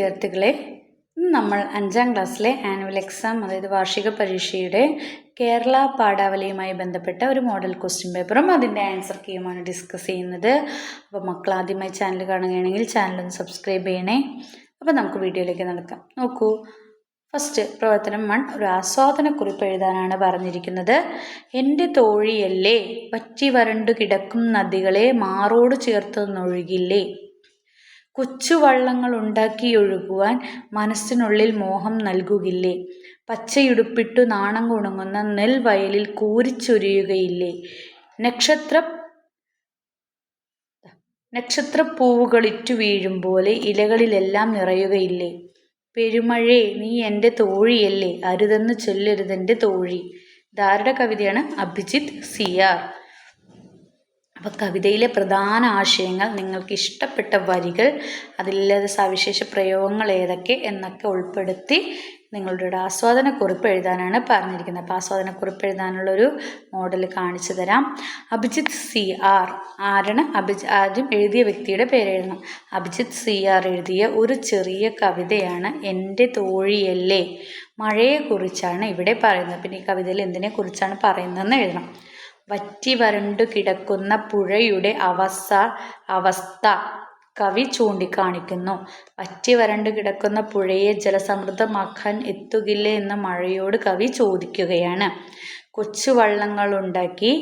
വിദ്യാർത്ഥികളെ നമ്മൾ അഞ്ചാം ക്ലാസ്സിലെ ആനുവൽ എക്സാം അതായത് വാർഷിക പരീക്ഷയുടെ കേരള പാഠാവലിയുമായി ബന്ധപ്പെട്ട ഒരു മോഡൽ ക്വസ്റ്റ്യൻ പേപ്പറും അതിന്റെ ആൻസർ കീയുമാണ് ഡിസ്കസ് ചെയ്യുന്നത്. അപ്പോൾ മക്കൾ ആദ്യമായി ചാനൽ കാണുകയാണെങ്കിൽ ചാനൽ ഒന്ന് സബ്സ്ക്രൈബ് ചെയ്യണേ. അപ്പോൾ നമുക്ക് വീഡിയോയിലേക്ക് നടക്കാം. നോക്കൂ. ഫസ്റ്റ് പ്രവർത്തനം വൺ ഒരു ആസ്വാദനക്കുറിപ്പ് എഴുതാനാണ് പറഞ്ഞിരിക്കുന്നത്. എന്റെ തോഴിയല്ലേ പറ്റി വരണ്ടു കിടക്കും നദികളെ മാറോട് ചേർത്തൊന്നൊഴുകില്ലേ കൊച്ചു വള്ളങ്ങൾ ഉണ്ടാക്കിയൊഴുകുവാൻ മനസ്സിനുള്ളിൽ മോഹം നൽകുകില്ലേ? പച്ചയുടുപ്പിട്ടു നാണം കുണുങ്ങുന്ന നെൽവയലിൽ കൂരിച്ചൊരിയുകയില്ലേ? നക്ഷത്ര നക്ഷത്രപ്പൂവുകളിറ്റു വീഴും പോലെ ഇലകളിലെല്ലാം നിറയുകയില്ലേ? പെരുമഴേ നീ എന്റെ തോഴിയല്ലേ? അരുതെന്ന് ചൊല്ലരുതെന്റെ തോഴി. ധാരുടെ കവിതയാണ് അഭിജിത്ത് സി ആർ. അപ്പോൾ കവിതയിലെ പ്രധാന ആശയങ്ങൾ നിങ്ങൾക്ക് ഇഷ്ടപ്പെട്ട വരികൾ അതിലെ സവിശേഷ പ്രയോഗങ്ങൾ ഏതൊക്കെ എന്നൊക്കെ ഉൾപ്പെടുത്തി നിങ്ങളുടെ ഒരു ആസ്വാദനക്കുറിപ്പ് എഴുതാനാണ് പറഞ്ഞിരിക്കുന്നത്. അപ്പോൾ ആസ്വാദനക്കുറിപ്പ് എഴുതാനുള്ളൊരു മോഡൽ കാണിച്ചു തരാം. അഭിജിത്ത് സി ആർ ആരാണ്? അഭിജ് ആദ്യം എഴുതിയ വ്യക്തിയുടെ പേര് എഴുതണം. അഭിജിത്ത് സി ആർ എഴുതിയ ഒരു ചെറിയ കവിതയാണ് എന്റെ തോഴിയല്ലേ മഴയെക്കുറിച്ചാണ് ഇവിടെ പറയുന്നത്. പിന്നെ ഈ കവിതയിൽ എന്തിനെക്കുറിച്ചാണ് പറയുന്നതെന്ന് എഴുതണം. വറ്റി വരണ്ടു കിടക്കുന്ന പുഴയുടെ അവസ്ഥ അവസ്ഥ കവി ചൂണ്ടിക്കാണിക്കുന്നു. വറ്റി വരണ്ടു കിടക്കുന്ന പുഴയെ ജലസമൃദ്ധമാക്കാൻ എത്തുകില്ലേ എന്ന് മഴയോട് കവി ചോദിക്കുകയാണ്. കൊച്ചു വള്ളങ്ങളുണ്ടാക്കി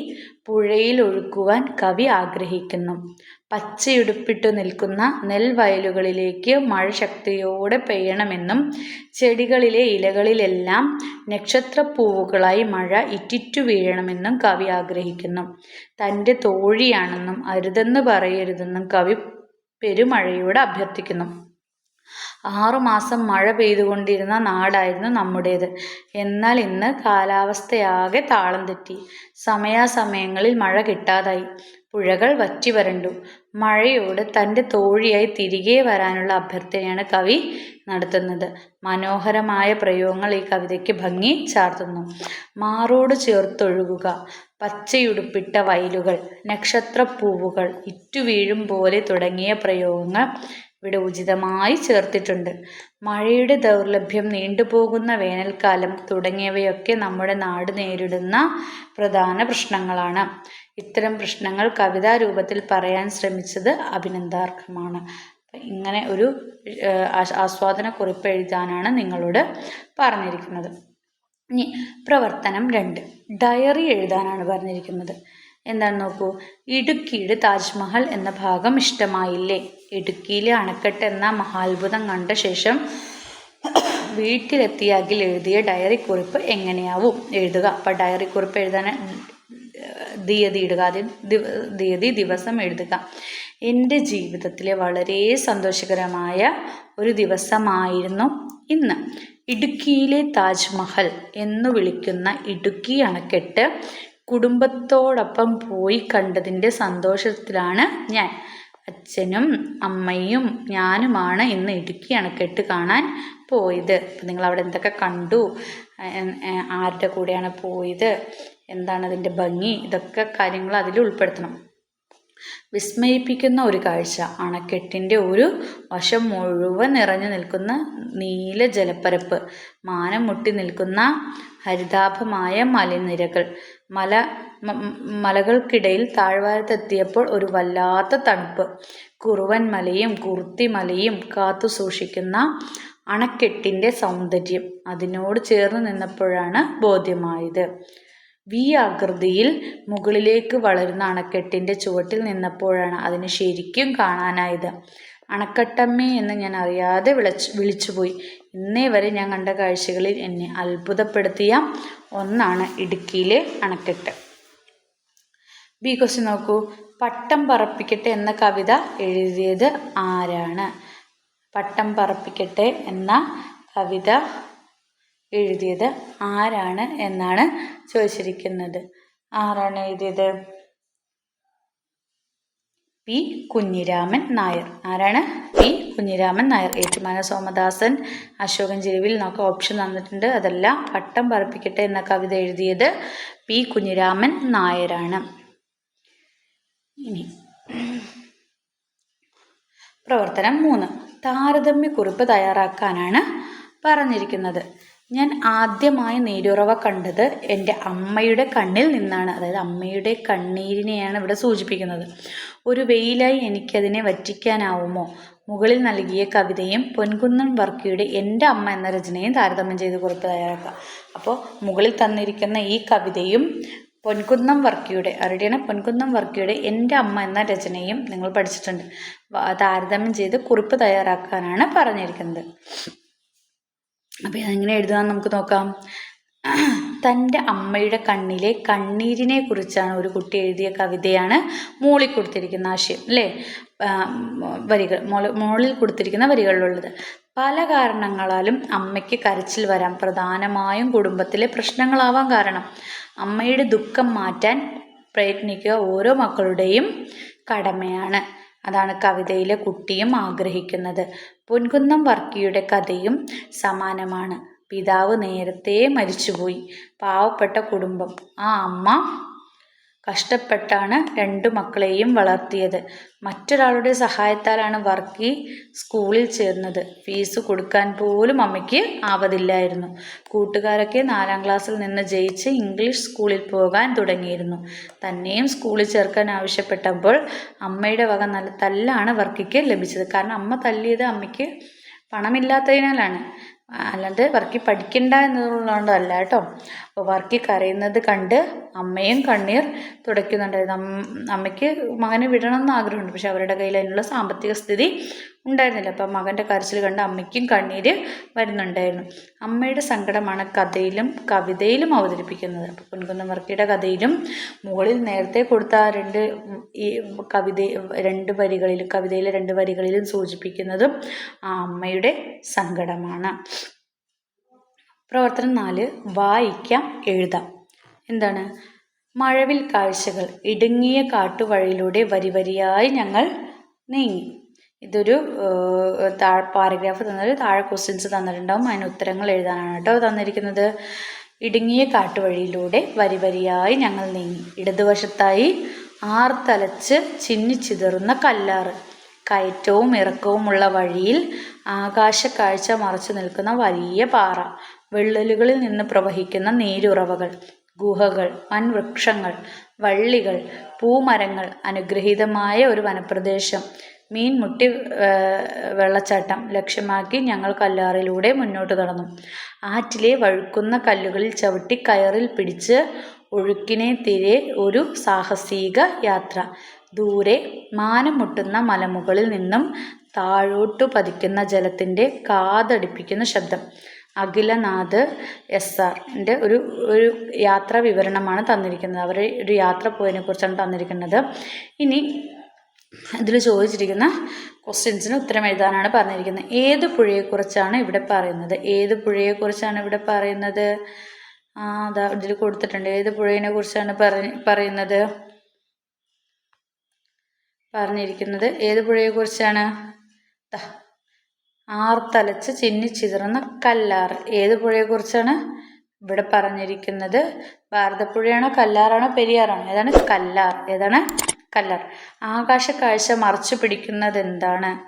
പുഴയിൽ ഒഴുക്കുവാൻ കവി ആഗ്രഹിക്കുന്നു. പച്ചയുടുപ്പിട്ടു നിൽക്കുന്ന നെൽവയലുകളിലേക്ക് മഴ ശക്തിയോടെ പെയ്യണമെന്നും ചെടികളിലെ ഇലകളിലെല്ലാം നക്ഷത്രപ്പൂവുകളായി മഴ ഇറ്റിറ്റു വീഴണമെന്നും കവി ആഗ്രഹിക്കുന്നു. തന്റെ തോഴിയാണെന്നും അരുതെന്ന് പറയരുതെന്നും കവി പെരുമഴയോട് അഭ്യർത്ഥിക്കുന്നു. ആറുമാസം മഴ പെയ്തുകൊണ്ടിരുന്ന നാടായിരുന്നു നമ്മുടേത്. എന്നാൽ ഇന്ന് കാലാവസ്ഥയാകെ താളം തെറ്റി. സമയാസമയങ്ങളിൽ മഴ കിട്ടാതായി. പുഴകൾ വറ്റി വരണ്ടു. മഴയോട് തന്റെ തോഴിയായി തിരികെ വരാനുള്ള അഭ്യർത്ഥനയാണ് കവി നടത്തുന്നത്. മനോഹരമായ പ്രയോഗങ്ങൾ ഈ കവിതയ്ക്ക് ഭംഗി ചാർത്തുന്നു. മാറോട് ചേർത്തൊഴുകുക പച്ചയുടുപ്പിട്ട വയലുകൾ നക്ഷത്രപ്പൂവുകൾ ഇറ്റുവീഴും പോലെ തുടങ്ങിയ പ്രയോഗങ്ങൾ ഇവിടെ ഉചിതമായി ചേർത്തിട്ടുണ്ട്. മഴയുടെ ദൗർലഭ്യം നീണ്ടുപോകുന്ന വേനൽക്കാലം തുടങ്ങിയവയൊക്കെ നമ്മുടെ നാട് നേരിടുന്ന പ്രധാന പ്രശ്നങ്ങളാണ്. ഇത്തരം പ്രശ്നങ്ങൾ കവിതാ രൂപത്തിൽ പറയാൻ ശ്രമിച്ചത് അഭിനന്ദാർഹമാണ്. ഇങ്ങനെ ഒരു ആസ്വാദന കുറിപ്പ് എഴുതാനാണ് നിങ്ങളോട് പറഞ്ഞിരിക്കുന്നത്. ഇനി പ്രവർത്തനം രണ്ട് ഡയറി എഴുതാനാണ് പറഞ്ഞിരിക്കുന്നത്. എന്താണ് നോക്കൂ ഇടുക്കിയുടെ താജ്മഹൽ എന്ന ഭാഗം ഇഷ്ടമായില്ലേ? ഇടുക്കിയിലെ അണക്കെട്ട് എന്ന മഹാത്ഭുതം കണ്ട ശേഷം വീട്ടിലെത്തിയാകിൽ എഴുതിയ ഡയറി കുറിപ്പ് എങ്ങനെയാവും? എഴുതുക. അപ്പോൾ ഡയറി കുറിപ്പ് എഴുതാൻ തീയതി ഇടുക ആദ്യം തീയതി ദിവസം എഴുതുക. എന്റെ ജീവിതത്തിലെ വളരെ സന്തോഷകരമായ ഒരു ദിവസമായിരുന്നു ഇന്ന്. ഇടുക്കിയിലെ താജ്മഹൽ എന്ന് വിളിക്കുന്ന ഇടുക്കി അണക്കെട്ട് കുടുംബത്തോടൊപ്പം പോയി കണ്ടതിന്റെ സന്തോഷത്തിലാണ് ഞാൻ. അച്ഛനും അമ്മയും ഞാനുമാണ് ഇന്ന് ഇടുക്കി അണക്കെട്ട് കാണാൻ പോയത്. അപ്പം നിങ്ങൾ അവിടെ എന്തൊക്കെ കണ്ടു? ആരുടെ കൂടെയാണ് പോയത്? എന്താണ് അതിന്റെ ഭംഗി? ഇതൊക്കെ കാര്യങ്ങൾ അതിൽ ഉൾപ്പെടുത്തണം. വിസ്മയിപ്പിക്കുന്ന ഒരു കാഴ്ച. അണക്കെട്ടിന്റെ ഒരു വശം മുഴുവൻ നിറഞ്ഞു നിൽക്കുന്ന നീല ജലപ്പരപ്പ്. മാനം മുട്ടി നിൽക്കുന്ന ഹരിതാഭമായ മലനിരകൾ. മല മലകൾക്കിടയിൽ താഴ്വാരത്തെത്തിയപ്പോൾ ഒരു വല്ലാത്ത തണുപ്പ്. കുറുവൻ മലയും കുർത്തി മലയും കാത്തു സൂക്ഷിക്കുന്ന അണക്കെട്ടിന്റെ സൗന്ദര്യം. അതിനോട് ചേർന്ന് നിന്നപ്പോഴാണ് ബോധ്യമായത്. വി ആകൃതിയിൽ മുകളിലേക്ക് വളരുന്ന അണക്കെട്ടിന്റെ ചുവട്ടിൽ നിന്നപ്പോഴാണ് അതിന് ശരിക്കും കാണാനായത്. അണക്കെട്ടമ്മേ എന്ന് ഞാൻ അറിയാതെ വിളിച്ച് വിളിച്ചുപോയി. ഇന്നേ വരെ ഞാൻ കണ്ട കാഴ്ചകളിൽ എന്നെ അത്ഭുതപ്പെടുത്തിയ ഒന്നാണ് ഇടുക്കിയിലെ അണക്കെട്ട്. ബി ക്വസ്റ്റ്യൻ നോക്കൂ. പട്ടം പറപ്പിക്കട്ടെ എന്ന കവിത എഴുതിയത് ആരാണ്? പട്ടം പറപ്പിക്കട്ടെ എന്ന കവിത എഴുതിയത് ആരാണ് എന്നാണ് ചോദിച്ചിരിക്കുന്നത്. ആരാണ് എഴുതിയത്? പി കുഞ്ഞിരാമൻ നായർ. ആരാണ്? പി കുഞ്ഞിരാമൻ നായർ. ഏറ്റുമാന സോമദാസൻ അശോകൻ ചെരുവിൽ നമുക്ക് ഓപ്ഷൻ തന്നിട്ടുണ്ട്. അതെല്ലാം പട്ടം പറപ്പിക്കട്ടെ എന്ന കവിത എഴുതിയത് പി കുഞ്ഞിരാമൻ നായരാണ്. ഇനി പ്രവർത്തനം മൂന്ന്. താരതമ്യ കുറിപ്പ് തയ്യാറാക്കാനാണ് പറഞ്ഞിരിക്കുന്നത്. ഞാൻ ആദ്യമായി നീരുറവ കണ്ടത് എന്റെ അമ്മയുടെ കണ്ണിൽ നിന്നാണ്. അതായത് അമ്മയുടെ കണ്ണീരിനെയാണ് ഇവിടെ സൂചിപ്പിക്കുന്നത്. ഒരു വെയിലായി എനിക്കതിനെ വറ്റിക്കാനാവുമോ? മുകളിൽ നൽകിയ കവിതയും പൊൻകുന്നൻ വർക്കിയുടെ എന്റെ അമ്മ എന്ന രചനയും താരതമ്യം ചെയ്ത് കുറിപ്പ് തയ്യാറാക്കുക അപ്പോൾ മുകളിൽ തന്നിരിക്കുന്ന ഈ കവിതയും പൊൻകുന്നം വർക്കിയുടെ അറിയണ പൊൻകുന്നം വർക്കിയുടെ എന്റെ അമ്മ എന്ന രചനയും നിങ്ങൾ പഠിച്ചിട്ടുണ്ട്. താരതമ്യം ചെയ്ത് കുറിപ്പ് തയ്യാറാക്കാനാണ് പറഞ്ഞിരിക്കുന്നത്. അപ്പോൾ അതെങ്ങനെ എഴുതാമെന്ന് നമുക്ക് നോക്കാം. തന്റെ അമ്മയുടെ കണ്ണിലെ കണ്ണീരിനെ കുറിച്ചാണ് ഒരു കുട്ടി എഴുതിയ കവിതയാണ് മോളിൽ കൊടുത്തിരിക്കുന്ന ആശയം അല്ലേ? വരികൾ മോളിൽ കൊടുത്തിരിക്കുന്ന വരികളിലുള്ളത്. പല കാരണങ്ങളാലും അമ്മയ്ക്ക് കരച്ചിൽ വരാം. പ്രധാനമായും കുടുംബത്തിലെ പ്രശ്നങ്ങളാവാൻ കാരണം. അമ്മയുടെ ദുഃഖം മാറ്റാൻ പ്രയത്നിക്കുക ഓരോ മക്കളുടെയും കടമയാണ്. അതാണ് കവിതയിലെ കുട്ടിയും ആഗ്രഹിക്കുന്നത്. പൊൻകുന്നം വർക്കിയുടെ കഥയും സമാനമാണ്. പിതാവ് നേരത്തെ മരിച്ചുപോയി. പാവപ്പെട്ട കുടുംബം. ആ അമ്മ കഷ്ടപ്പെട്ടാണ് രണ്ട് മക്കളെയും വളർത്തിയത്. മറ്റൊരാളുടെ സഹായത്താലാണ് വർക്കി സ്കൂളിൽ ചേർന്നത്. ഫീസ് കൊടുക്കാൻ പോലും അമ്മയ്ക്ക് ആവതില്ലായിരുന്നു. കൂട്ടുകാരൊക്കെ നാലാം ക്ലാസ്സിൽ നിന്ന് ജയിച്ച് ഇംഗ്ലീഷ് സ്കൂളിൽ പോകാൻ തുടങ്ങിയിരുന്നു. തന്നെയും സ്കൂളിൽ ചേർക്കാൻ ആവശ്യപ്പെട്ടപ്പോൾ അമ്മയുടെ വക നല്ല തല്ലാണ് വർക്കിക്ക് ലഭിച്ചത്. കാരണം അമ്മ തല്ലിയത് അമ്മയ്ക്ക് പണമില്ലാത്തതിനാലാണ്. അല്ലാണ്ട് വർക്കി പഠിക്കണ്ട എന്നതുകൊണ്ടല്ല കേട്ടോ. അപ്പോൾ വർക്കി കരയുന്നത് കണ്ട് അമ്മയും കണ്ണീർ തുടയ്ക്കുന്നുണ്ടായിരുന്നു അമ്മയ്ക്ക് മകനെ വിടണം എന്ന് ആഗ്രഹമുണ്ട്. പക്ഷെ അവരുടെ കയ്യിൽ അതിനുള്ള സാമ്പത്തിക സ്ഥിതി ഉണ്ടായിരുന്നില്ല. അപ്പം മകന്റെ കരച്ചിൽ കണ്ട് അമ്മയ്ക്കും കണ്ണീര് വരുന്നുണ്ടായിരുന്നു. അമ്മയുടെ സങ്കടമാണ് കഥയിലും കവിതയിലും അവതരിപ്പിക്കുന്നത്. അപ്പോൾ പൊൻകുന്നം വർക്കിയുടെ കഥയിലും മുകളിൽ നേരത്തെ കൊടുത്ത രണ്ട് ഈ കവിത രണ്ട് വരികളിലും കവിതയിലെ രണ്ട് വരികളിലും സൂചിപ്പിക്കുന്നതും ആ അമ്മയുടെ സങ്കടമാണ്. പ്രവർത്തനം നാല് വായിക്കാം എഴുതാം. എന്താണ്? മഴവിൽ കാഴ്ചകൾ ഇടുങ്ങിയ കാട്ടുവഴിയിലൂടെ വരിവരിയായി ഞങ്ങൾ നീങ്ങി. ഇതൊരു താഴെ പാരഗ്രാഫ് തന്നൊരു താഴെ ക്വസ്റ്റ്യൻസ് തന്നിട്ടുണ്ടാവും. അതിന് ഉത്തരങ്ങൾ എഴുതാനാണ് കേട്ടോ തന്നിരിക്കുന്നത്. ഇടുങ്ങിയ കാട്ടുവഴിയിലൂടെ വരിവരിയായി ഞങ്ങൾ നീങ്ങി. ഇടതുവശത്തായി ആർത്തലച്ച് ചിന്നിച്ചിതറുന്ന കല്ലാറ്. കയറ്റവും ഇറക്കവും ഉള്ള വഴിയിൽ ആകാശ കാഴ്ച മറച്ചു നിൽക്കുന്ന വലിയ പാറ. വിള്ളലുകളിൽ നിന്ന് പ്രവഹിക്കുന്ന നീരുറവകൾ ഗുഹകൾ വൻവൃക്ഷങ്ങൾ വള്ളികൾ പൂമരങ്ങൾ അനുഗ്രഹീതമായ ഒരു വനപ്രദേശം. മീൻമുട്ടി വെള്ളച്ചാട്ടം ലക്ഷ്യമാക്കി ഞങ്ങൾ കല്ലാറിലൂടെ മുന്നോട്ട് കടന്നു ആറ്റിലെ വഴുക്കുന്ന കല്ലുകളിൽ ചവിട്ടി കയറിൽ പിടിച്ച് ഒഴുക്കിനെ തിരെ ഒരു സാഹസിക യാത്ര. ദൂരെ മാനം മുട്ടുന്ന മലമുകളിൽ നിന്നും താഴോട്ടു പതിക്കുന്ന ജലത്തിന്റെ കാതടിപ്പിക്കുന്ന ശബ്ദം. അഖിലനാഥ് എസ് ആറിന്റെ ഒരു ഒരു യാത്രാ വിവരണമാണ് തന്നിരിക്കുന്നത്. അവർ ഒരു യാത്ര പോയതിനെ കുറിച്ചാണ് തന്നിരിക്കുന്നത്. ഇനി ഇതിൽ ചോദിച്ചിരിക്കുന്ന ക്വസ്റ്റ്യൻസിന് ഉത്തരം എഴുതാനാണ് പറഞ്ഞിരിക്കുന്നത്. ഏത് പുഴയെക്കുറിച്ചാണ് ഇവിടെ പറയുന്നത്? ഏത് പുഴയെക്കുറിച്ചാണ് ഇവിടെ പറയുന്നത്? ആ അതാ ഇതിൽ കൊടുത്തിട്ടുണ്ട്. ഏത് പുഴയെ കുറിച്ചാണ് പറയുന്നത്? പറഞ്ഞിരിക്കുന്നത്. ഏത് പുഴയെക്കുറിച്ചാണ് ആർത്തലച്ച് ചിന്നിച്ചിതറുന്ന കല്ലാർ. ഏത് പുഴയെക്കുറിച്ചാണ് ഇവിടെ പറഞ്ഞിരിക്കുന്നത്? ഭാരതപ്പുഴയാണോ കല്ലാറാണോ പെരിയാറാണോ? ഏതാണ് കല്ലാർ ഏതാണ് കല്ലാർ? ആകാശക്കാഴ്ച മറച്ചു പിടിക്കുന്നത് എന്താണ്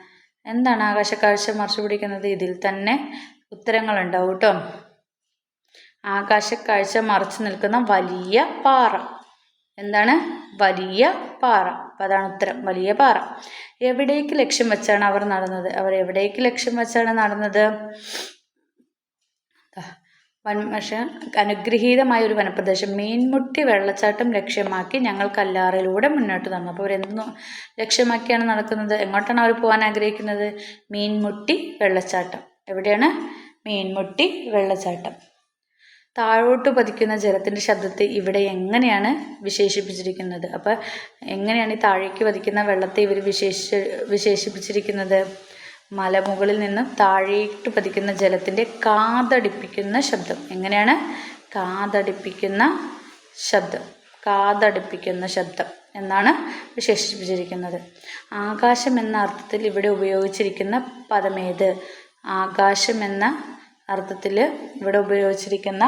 എന്താണ് ആകാശക്കാഴ്ച മറച്ചു പിടിക്കുന്നത്? ഇതിൽ തന്നെ ഉത്തരങ്ങളുണ്ടാവും കേട്ടോ. ആകാശക്കാഴ്ച മറച്ചു നിൽക്കുന്ന വലിയ പാറ. എന്താണ്? വലിയ പാറ. അപ്പം അതാണ് ഉത്തരം. വലിയ പാറ. എവിടേക്ക് ലക്ഷ്യം വെച്ചാണ് അവർ നടന്നത്? അവർ എവിടേക്ക് ലക്ഷ്യം വെച്ചാണ് നടന്നത്? വൻമഷ അനുഗ്രഹീതമായ ഒരു വനപ്രദേശം. മീൻമുട്ടി വെള്ളച്ചാട്ടം ലക്ഷ്യമാക്കി ഞങ്ങൾ കല്ലാറിലൂടെ മുന്നോട്ട് നടന്നു. അപ്പോൾ അവരെന്ത് ലക്ഷ്യമാക്കിയാണ് നടക്കുന്നത്. എങ്ങോട്ടാണ് അവർ പോകാൻ ആഗ്രഹിക്കുന്നത്? മീൻമുട്ടി വെള്ളച്ചാട്ടം. എവിടെയാണ്? മീൻമുട്ടി വെള്ളച്ചാട്ടം. താഴോട്ട് പതിക്കുന്ന ജലത്തിന്റെ ശബ്ദത്തെ ഇവിടെ എങ്ങനെയാണ് വിശേഷിപ്പിച്ചിരിക്കുന്നത്? അപ്പോൾ എങ്ങനെയാണ് ഈ താഴേക്ക് പതിക്കുന്ന വെള്ളത്തെ ഇവർ വിശേഷ വിശേഷിപ്പിച്ചിരിക്കുന്നത്? മലമുകളിൽ നിന്നും താഴേക്ക് പതിക്കുന്ന ജലത്തിന്റെ കാതടിപ്പിക്കുന്ന ശബ്ദം. എങ്ങനെയാണ്? കാതടിപ്പിക്കുന്ന ശബ്ദം. കാതടിപ്പിക്കുന്ന ശബ്ദം എന്നാണ് വിശേഷിപ്പിച്ചിരിക്കുന്നത്. ആകാശം എന്ന അർത്ഥത്തിൽ ഇവിടെ ഉപയോഗിച്ചിരിക്കുന്ന പദമേത് ആകാശം എന്ന അർത്ഥത്തിൽ ഇവിടെ ഉപയോഗിച്ചിരിക്കുന്ന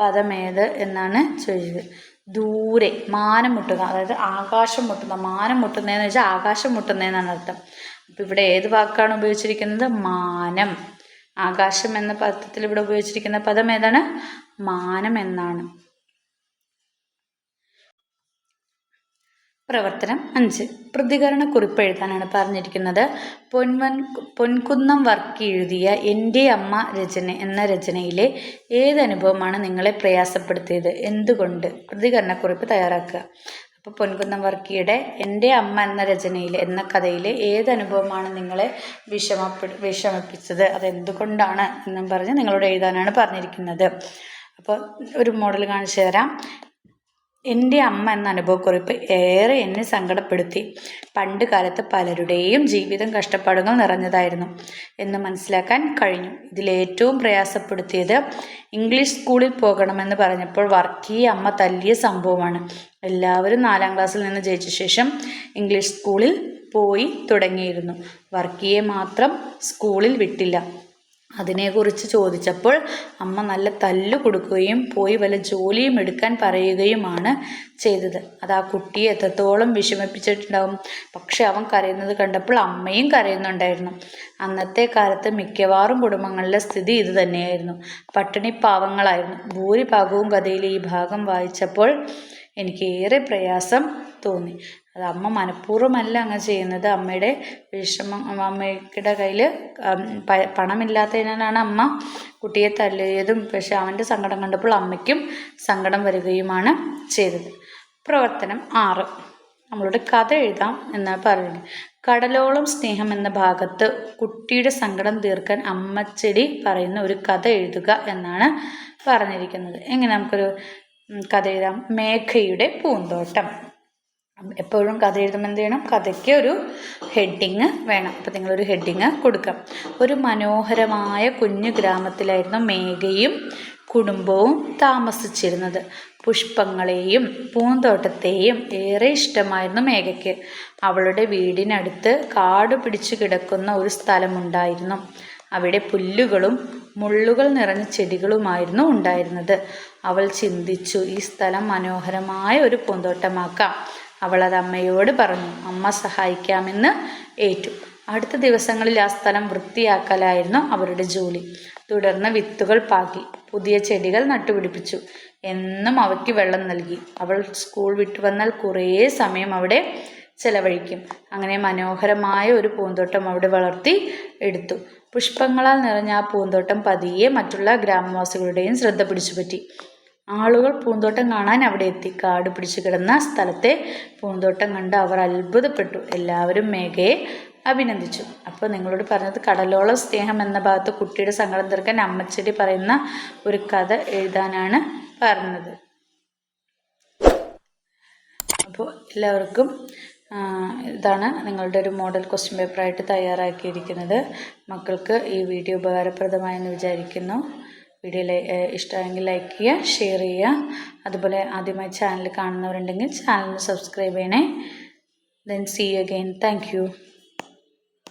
പദമേത് എന്നാണ് ചോദിച്ചത്. ദൂരെ മാനം മുട്ടുക അതായത് ആകാശം മുട്ടുന്ന മാനം മുട്ടുന്നതെന്ന് വെച്ചാൽ ആകാശം മുട്ടുന്നതെന്നാണ് അർത്ഥം. അപ്പോൾ ഇവിടെ ഏത് വാക്കാണ് ഉപയോഗിച്ചിരിക്കുന്നത്? മാനം. ആകാശം എന്ന പദത്തിൽ ഇവിടെ ഉപയോഗിച്ചിരിക്കുന്ന പദം ഏതാണ്? മാനം എന്നാണ്. പ്രവർത്തനം അഞ്ച്. പ്രതികരണ കുറിപ്പ് എഴുതാനാണ് പറഞ്ഞിരിക്കുന്നത്. പൊൻവൻ പൊൻകുന്നം വർക്കി എഴുതിയ എന്റെ അമ്മ രചന എന്ന രചനയിലെ ഏത് അനുഭവമാണ് നിങ്ങളെ പ്രയാസപ്പെടുത്തിയത്? എന്തുകൊണ്ട്? പ്രതികരണ കുറിപ്പ് തയ്യാറാക്കുക. അപ്പോൾ പൊൻകുന്നം വർക്കിയുടെ എന്റെ അമ്മ എന്ന രചനയിൽ എന്ന കഥയിലെ ഏത് അനുഭവമാണ് നിങ്ങളെ വിഷമപ്പെ വിഷമിപ്പിച്ചത്? അതെന്തുകൊണ്ടാണ് എന്നും പറഞ്ഞ് നിങ്ങളോട് എഴുതാനാണ് പറഞ്ഞിരിക്കുന്നത്. അപ്പോൾ ഒരു മോഡൽ കാണിച്ചു തരാം. എന്റെ അമ്മ എന്ന അനുഭവക്കുറിപ്പ് ഏറെ എന്നെ സങ്കടപ്പെടുത്തി. പണ്ട് കാലത്ത് പലരുടെയും ജീവിതം കഷ്ടപ്പാടുകൾ നിറഞ്ഞതായിരുന്നു എന്ന് മനസ്സിലാക്കാൻ കഴിഞ്ഞു. ഇതിലേറ്റവും പ്രയാസപ്പെടുത്തിയത് ഇംഗ്ലീഷ് സ്കൂളിൽ പോകണമെന്ന് പറഞ്ഞപ്പോൾ വർക്കിയെ അമ്മ തല്ലിയ സംഭവമാണ്. എല്ലാവരും നാലാം ക്ലാസ്സിൽ നിന്ന് ജയിച്ച ശേഷം ഇംഗ്ലീഷ് സ്കൂളിൽ പോയി തുടങ്ങിയിരുന്നു. വർക്കിയെ മാത്രം സ്കൂളിൽ വിട്ടില്ല. അതിനെക്കുറിച്ച് ചോദിച്ചപ്പോൾ അമ്മ നല്ല തല്ലു കൊടുക്കുകയും പോയി വല്ല ജോലിയും എടുക്കാൻ പറയുകയുമാണ് ചെയ്തത്. അത് ആ കുട്ടിയെ എത്രത്തോളം വിഷമിപ്പിച്ചിട്ടുണ്ടാവും. പക്ഷെ അവൻ കരയുന്നത് കണ്ടപ്പോൾ അമ്മയും കരയുന്നുണ്ടായിരുന്നു. അന്നത്തെ കാലത്ത് മിക്കവാറും കുടുംബങ്ങളിലെ സ്ഥിതി ഇത് തന്നെയായിരുന്നു. പട്ടിണി പാവങ്ങളായിരുന്നു. ഭൂരിഭാഗവും കഥയിൽ ഈ ഭാഗം വായിച്ചപ്പോൾ എനിക്ക് ഏറെ പ്രയാസം തോന്നി. അത് അമ്മ മനഃപൂർവമല്ല അങ്ങനെ ചെയ്യുന്നത്. അമ്മയുടെ വിഷമം അമ്മയുടെ കയ്യിൽ പണമില്ലാത്തതിനാലാണ് അമ്മ കുട്ടിയെ തല്ലിയതും പക്ഷെ അവന്റെ സങ്കടം കണ്ടപ്പോൾ അമ്മയ്ക്കും സങ്കടം വരികയുമാണ് ചെയ്തത്. പ്രവർത്തനം ആറ്. നമ്മളോട് കഥ എഴുതാം എന്ന് പറയുന്നത്. കടലോളം സ്നേഹം എന്ന ഭാഗത്ത് കുട്ടിയുടെ സങ്കടം തീർക്കാൻ അമ്മച്ചെടി പറയുന്ന ഒരു കഥ എഴുതുക എന്നാണ് പറഞ്ഞിരിക്കുന്നത്. എങ്ങനെ നമുക്കൊരു കഥ എഴുതാം മേഘയുടെ പൂന്തോട്ടം. എപ്പോഴും കഥ എഴുതുമ്പോൾ എന്ത് ചെയ്യണം? കഥയ്ക്ക് ഒരു ഹെഡിങ് വേണം. അപ്പോൾ നിങ്ങളൊരു ഹെഡിങ് കൊടുക്കാം. ഒരു മനോഹരമായ കുഞ്ഞു ഗ്രാമത്തിലായിരുന്നു മേഘയും കുടുംബവും താമസിച്ചിരുന്നത്. പുഷ്പങ്ങളെയും പൂന്തോട്ടത്തെയും ഏറെ ഇഷ്ടമായിരുന്നു മേഘയ്ക്ക്. അവളുടെ വീടിനടുത്ത് കാട് പിടിച്ചു കിടക്കുന്ന ഒരു സ്ഥലമുണ്ടായിരുന്നു. അവിടെ പുല്ലുകളും മുള്ളുകൾ നിറഞ്ഞ ചെടികളുമായിരുന്നു ഉണ്ടായിരുന്നത്. അവൾ ചിന്തിച്ചു ഈ സ്ഥലം മനോഹരമായ ഒരു പൂന്തോട്ടമാക്കാം. അവൾ അത് അമ്മയോട് പറഞ്ഞു അമ്മ സഹായിക്കാമെന്ന് ഏറ്റു. അടുത്ത ദിവസങ്ങളിൽ ആ സ്ഥലം വൃത്തിയാക്കലായിരുന്നു അവരുടെ ജോലി. തുടർന്ന് വിത്തുകൾ പാകി പുതിയ ചെടികൾ നട്ടുപിടിപ്പിച്ചു. എന്നും അവയ്ക്ക് വെള്ളം നൽകി. അവൾ സ്കൂൾ വിട്ടു വന്നാൽ കുറേ സമയം അവിടെ ചെലവഴിക്കും. അങ്ങനെ മനോഹരമായ ഒരു പൂന്തോട്ടം അവിടെ വളർത്തി എടുത്തു. പുഷ്പങ്ങളാൽ നിറഞ്ഞ ആ പൂന്തോട്ടം പതിയെ മറ്റുള്ള ഗ്രാമവാസികളുടെയും ശ്രദ്ധ പിടിച്ചുപറ്റി. ആളുകൾ പൂന്തോട്ടം കാണാൻ അവിടെ എത്തി. കാട് പിടിച്ചു കിടന്ന സ്ഥലത്തെ പൂന്തോട്ടം കണ്ട് അവർ അത്ഭുതപ്പെട്ടു. എല്ലാവരും മേഘയെ അഭിനന്ദിച്ചു. അപ്പോൾ നിങ്ങളോട് പറഞ്ഞത് കടലോള സ്നേഹം എന്ന ഭാഗത്ത് കുട്ടിയുടെ സങ്കടം തീർക്കാൻ അമ്മച്ചടി പറയുന്ന ഒരു കഥ എഴുതാനാണ് പറഞ്ഞത്. അപ്പോൾ എല്ലാവർക്കും ഇതാണ് നിങ്ങളുടെ ഒരു മോഡൽ ക്വസ്റ്റ്യൻ പേപ്പറായിട്ട് തയ്യാറാക്കിയിരിക്കുന്നത്. മക്കൾക്ക് ഈ വീഡിയോ ഉപകാരപ്രദമായെന്ന് വിചാരിക്കുന്നു. വീഡിയോ ഇഷ്ടമായെങ്കിൽ ലൈക്ക് ചെയ്യുക ഷെയർ ചെയ്യുക. അതുപോലെ ആദ്യമായി ചാനൽ കാണുന്നവരുണ്ടെങ്കിൽ ചാനൽ സബ്സ്ക്രൈബ് ചെയ്യണേ. Then see again thank